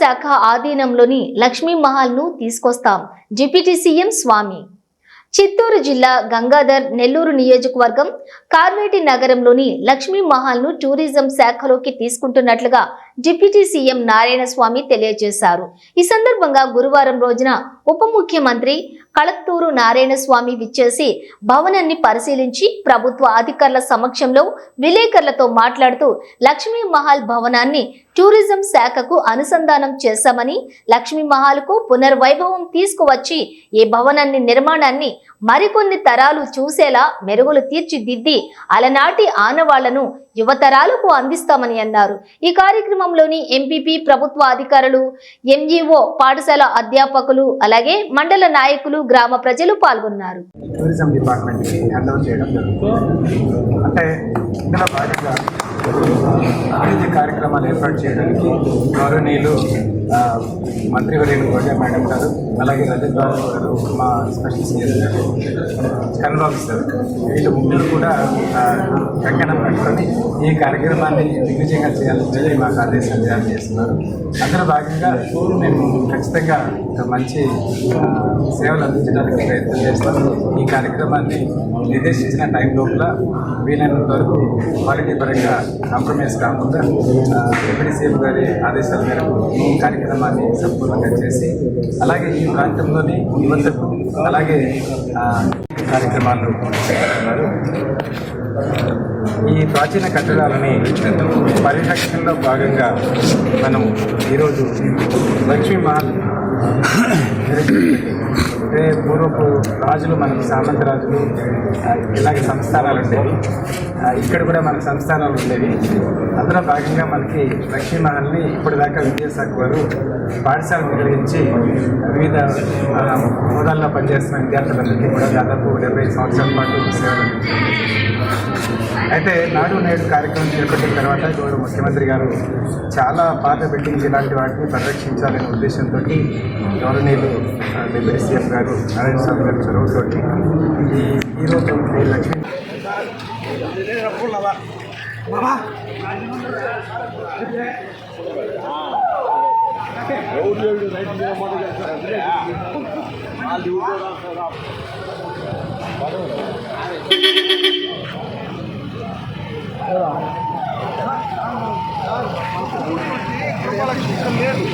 శాఖ ఆధీనంలోని లక్ష్మీ మహల్ను తీసుకొస్తాం. Deputy CM స్వామి. చిత్తూరు జిల్లా గంగాధర్ నెల్లూరు నియోజకవర్గం కార్వేటి నగరంలోని లక్ష్మీ మహల్ను టూరిజం శాఖలోకి తీసుకుంటున్నట్లుగా డిప్యూటీ సీఎం నారాయణ స్వామి తెలియజేశారు. ఈ సందర్భంగా గురువారం రోజున ఉప ముఖ్యమంత్రి కళత్తూరు నారాయణ స్వామి విచ్చేసి భవనాన్ని పరిశీలించి ప్రభుత్వ అధికారుల సమక్షంలో విలేకరులతో మాట్లాడుతూ లక్ష్మీ మహల్ భవనాన్ని టూరిజం శాఖకు అనుసంధానం చేశామని లక్ష్మీ మహాల్కు పునర్వైభవం తీసుకువచ్చి ఈ భవనాన్ని నిర్మాణాన్ని మరికొన్ని తరాలు చూసేలా మెరుగులు తీర్చిదిద్ది అలనాటి ఆనవాళ్ళను యువతరాలకు అందిస్తామని అన్నారు. ఈ కార్యక్రమంలోని ఎంపీపీ ప్రభుత్వ అధికారులు ఎంఈఓ పాఠశాల అధ్యాపకులు అలాగే మండల నాయకులు గ్రామ ప్రజలు పాల్గొన్నారు. టూరిజం చేయడం అంటే ఇందులో భాగంగా అభివృద్ధి కార్యక్రమాలు ఏర్పాటు చేయడానికి గౌరవనీయులు మంత్రివర్యులు గోడే మేడం గారు అలాగే రజత్ బాబు గారు మా స్పెషల్ సీఎస్ గారు కన్వాల్ సార్. వీళ్ళు ముగ్గురు కూడా కంకణం పెట్టుకొని ఈ కార్యక్రమాన్ని దిగ్విజయంగా చేయాలని చెప్పి మాకు ఆదేశాలు జారీ చేస్తున్నారు. అందులో భాగంగా మేము ఖచ్చితంగా మంచి సేవలు అందించడానికి ప్రయత్నం చేస్తాం. ఈ కార్యక్రమాన్ని నిర్దేశించిన టైం లోపల వీలైనంత వరకు క్వాలిటీ పరంగా కాంప్రమైజ్ కాకుండా డిప్యూటీ సీఎం గారి ఆదేశాల మేరకు ఈ కార్యక్రమాన్ని సంపూర్ణంగా చేసి అలాగే ఈ ప్రాంతంలోని యువతకు అలాగే ఆ, కార్యక్రమాలు చేస్తున్నారు. ఈ ప్రాచీన కట్టడాలని పరిరక్షణలో భాగంగా మనం ఈరోజు లక్ష్మీ మహల్ అంటే పూర్వపు రాజులు మనకి సామంత రాజులు ఇలాగే సంస్థానాలు ఉండేవి. ఇక్కడ కూడా మనకి సంస్థానాలు ఉండేవి. అందులో భాగంగా మనకి లక్ష్మీ మహల్ని ఇప్పటిదాకా విద్యాశాఖ వారు పాఠశాల నిర్వహించి వివిధ హోదాల్లో పనిచేస్తున్న విద్యార్థులందరికీ కూడా దాదాపు డెబ్బై సంవత్సరాల పాటు సేవలు అయితే నాడు నేడు కార్యక్రమం చేపట్టిన తర్వాత గౌరవ ముఖ్యమంత్రి గారు చాలా పాత బిల్డింగ్స్ ఇలాంటి వాటిని పరిరక్షించాలనే ఉద్దేశంతో గౌరవనీయులు ఆ, డిప్యూటీ సీఎం గారు గారు నారాయణ స్వామి గారు చొరవతోటి ఈరోజు లక్ష్మీ లేదు